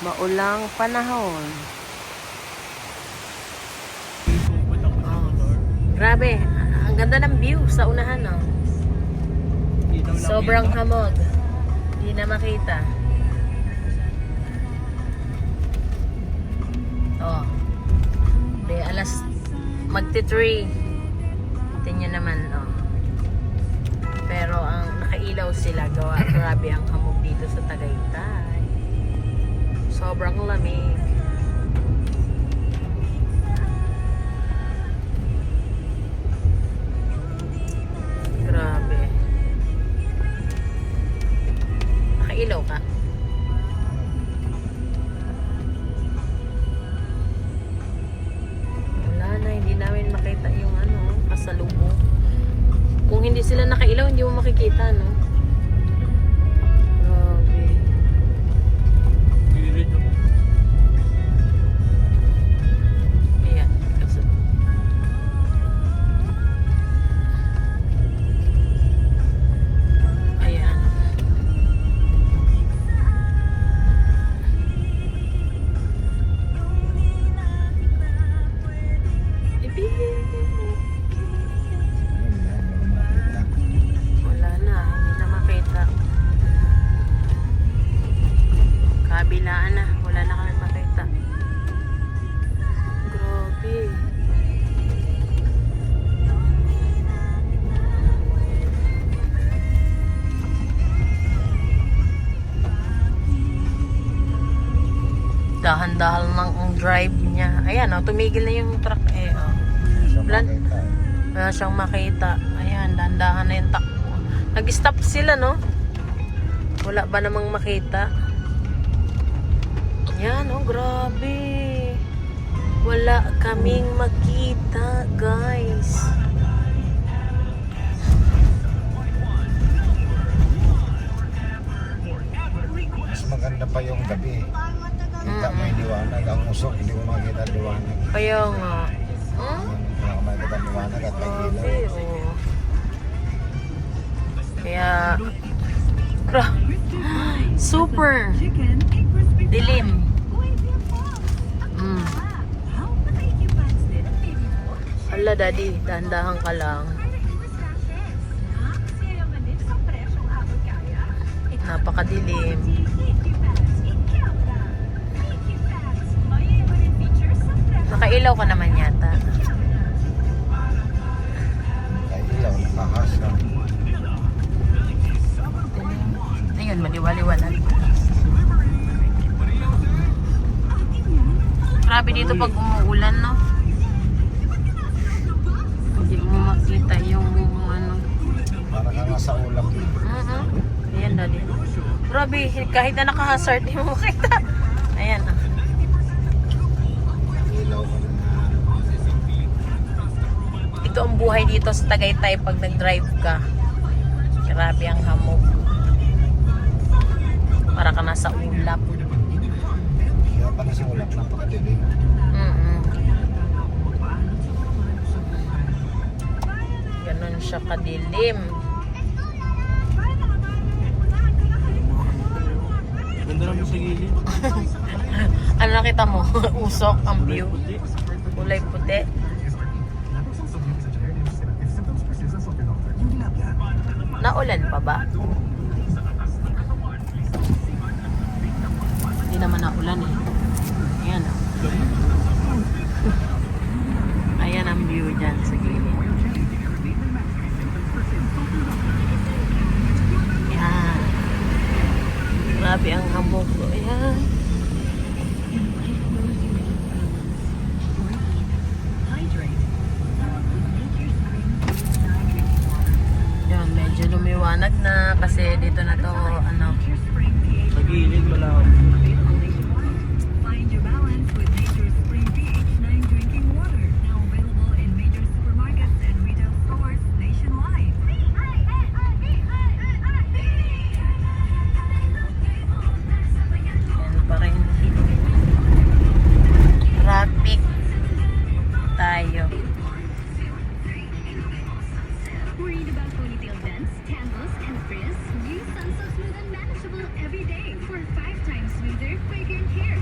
Maulang panahon. Oh. Grabe, ang ganda ng view sa unahan, no? Sobrang hamog. Hindi na makita. Oh. De, alas magti 3. Tingnan naman, oh. Pero ang nakailaw sila gawa. Grabe ang hamog dito sa Tagaytay. Sobrang lamig. Grabe. Nakailaw ka? Wala na, hindi namin makita yung ano, kasalubong. Kung hindi sila nakailaw, hindi mo makikita, no? Dahan-dahan lang ang drive niya. Ayan, oh, tumigil na yung truck eh. Oh. Wala, wala siyang makita. Ayan, dahan-dahan na yung takbo. Nag-stop sila, no? Wala ba namang makita? Yan, oh, grabe. Wala kaming makita, guys. Pinakamakita ang liwanag at may ilaw. Oh. Kaya, super dilim. Mm. Ala, daddy, dahan-dahan ka lang. Napakadilim. Nakailaw ka naman yata. Nakahasa. Ayun, maliwaliwanag. Grabe dito pag umuulan, no? Hindi mo makita yung ano. Para ka nga sa ulap. Mhm. Ayan, daddy. Grabe, kahit na naka-hazard, di mo makita. Ayan, ah. Ilaw ka na. Ito ang buhay dito sa Tagaytay pag nag-drive ka. Grabe ang hamog. Para ka nasa ulap. Kaya pala sa ulap, napakadilim. mm Ganon siya kadilim. Ganda naman sa gilid. Ano nakita mo? Usok ang view. Kulay puti. Naulan pa ba? Hindi naman naulan eh. Ayan oh. Ayan ang view dyan sa gilid. Ayan. Grabe ang hamog. Ayan. Yan, medyo lumiwanag na kasi dito na to, User, please in here.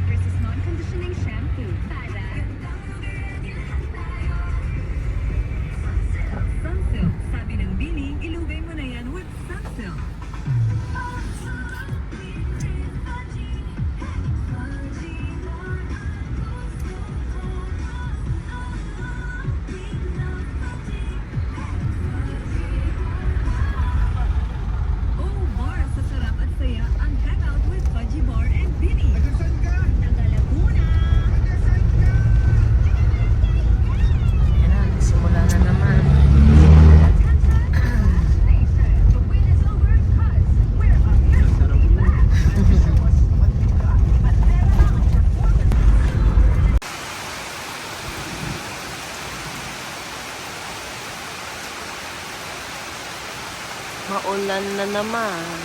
Ulan na naman.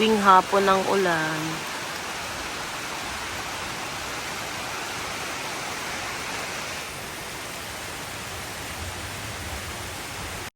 Tuwing hapon ng ulan.